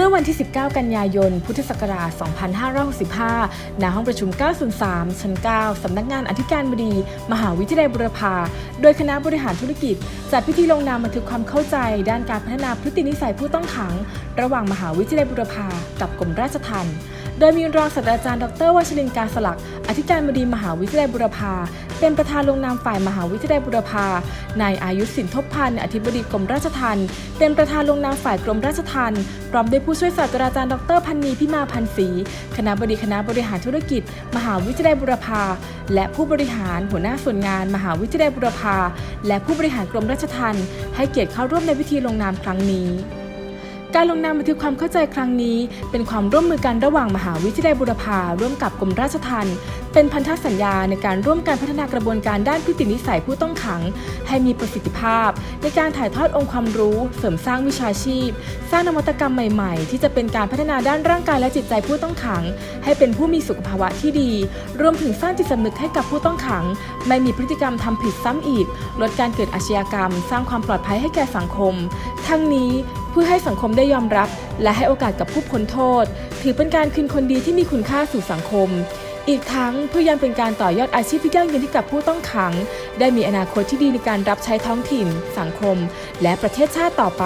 เมื่อวันที่ 19 กันยายน พุทธศักราช 2565 ณ ห้องประชุม 903 ชั้น 9 สำนักงานอธิการบดี มหาวิทยาลัยบุรพา โดยคณะบริหารธุรกิจ จัดพิธีลงนามบันทึกความเข้าใจ ด้านการพัฒนาพฤตินิสัยผู้ต้องขัง ระหว่างมหาวิทยาลัยบุรพา กับกรมราชทัณฑ์โดยมีรองศาสตราจารย์ดรวชรินการสลัก อธิการบดีมหาวิทยาลัยบุรพา เป็นประธานลงนามฝ่ายมหาวิทยาลัยบุรพา นายอายุสินทบพันธ์อธิบดีกรมราชทัณฑ์ เป็นประธานลงนามฝ่ายกรมราชทัณฑ์ พร้อมด้วยผู้ช่วยศาสตราจารย์ดรพันนีพิมาพันศรีคณะบดีคณะบริหารธุรกิจ มหาวิทยาลัยบุรพา และผู้บริหารหัวหน้าส่วนงาน มหาวิทยาลัยบุรพา และผู้บริหารกรมราชทัณฑ์ให้เกียรติเข้าร่วมในพิธีลงนามครั้งนี้ การลงนามบันทึกความเข้าใจครั้งนี้ เป็นความร่วมมือกันระหว่างมหาวิทยาลัยบุรพาร่วมกับกรมราชทัณฑ์เป็นพันธสัญญาในการร่วมการพัฒนากระบวนการด้านพฤตินิสัยผู้ต้องขัง ให้มีประสิทธิภาพ ในการถ่ายทอดองค์ความรู้ เสริมสร้างวิชาชีพ สร้างนวัตกรรมใหม่ๆ ที่จะเป็นการพัฒนาด้านร่างกายและจิตใจผู้ต้องขัง ให้เป็นผู้มีสุขภาวะที่ดี รวมถึงสร้างจิตสำนึกให้กับผู้ต้องขัง ไม่มีพฤติกรรมทำผิดซ้ำอีก ลดการเกิดอาชญากรรม สร้างความปลอดภัยให้แก่สังคม ทั้งนี้ พื่อให้สังคมได้ยอมรับ และให้โอกาสกับผู้พ้นโทษ ถือเป็นการคืนคนดีที่มีคุณค่าสู่สังคม อีกทั้งเพื่อยังเป็นการต่อยอดอาชีพที่ยั่งยืนให้กับผู้ต้องขัง ได้มีอนาคตที่ดีในการรับใช้ท้องถิ่น สังคม และประเทศชาติต่อไป